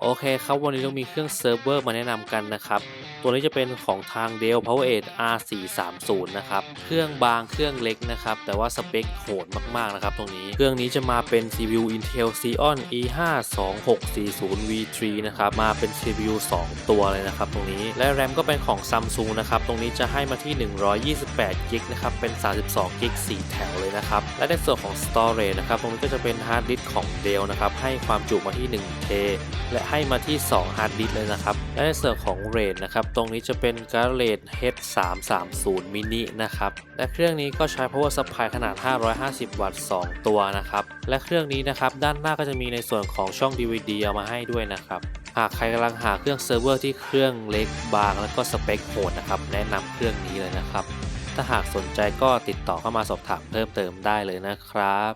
โอเคครับวันนี้เรามีเครื่องเซิร์ฟเวอร์มาแนะนำกันนะครับ ตัวนี้จะเป็นของทาง Dell PowerEdge R430 นะครับ เครื่องบางเครื่องเล็กนะครับ แต่ว่าสเปคโหดมากๆนะครับตรงนี้ เครื่องนี้จะมาเป็น CPU Intel Xeon E52640V3 นะครับ มาเป็น CPU 2 ตัวเลยนะครับตรงนี้ และ RAM ก็เป็นของ Samsung นะครับ ตรงนี้จะให้มาที่ 128 g b นะครับ เป็น 32 g b 4 แถวเลยนะครับ และในส่วนของ Storage นะครับ ตรงนี้ก็จะเป็นฮาร์ดดิสก์ของ Dell นะครับ ให้ความจุมาที่ 1T และให้มาที่2 hard disk เลยนะครับ และในส่วนของ RAID นะครับตรงนี้จะเป็นการ์ด RAID 330 mini นะครับ และเครื่องนี้ก็ใช้ power supply ขนาด 550 วัตต์ 2 ตัวนะครับ และเครื่องนี้นะครับ ด้านหน้าก็จะมีในส่วนของช่อง DVD เอามาให้ด้วยนะครับ หากใครกำลังหาเครื่องเซิร์ฟเวอร์ที่เครื่องเล็กบาง แล้วก็สเปคโหดนะครับ แนะนำเครื่องนี้เลยนะครับ ถ้าหากสนใจก็ติดต่อเข้ามาสอบถามเพิ่มเติมได้เลยนะครับ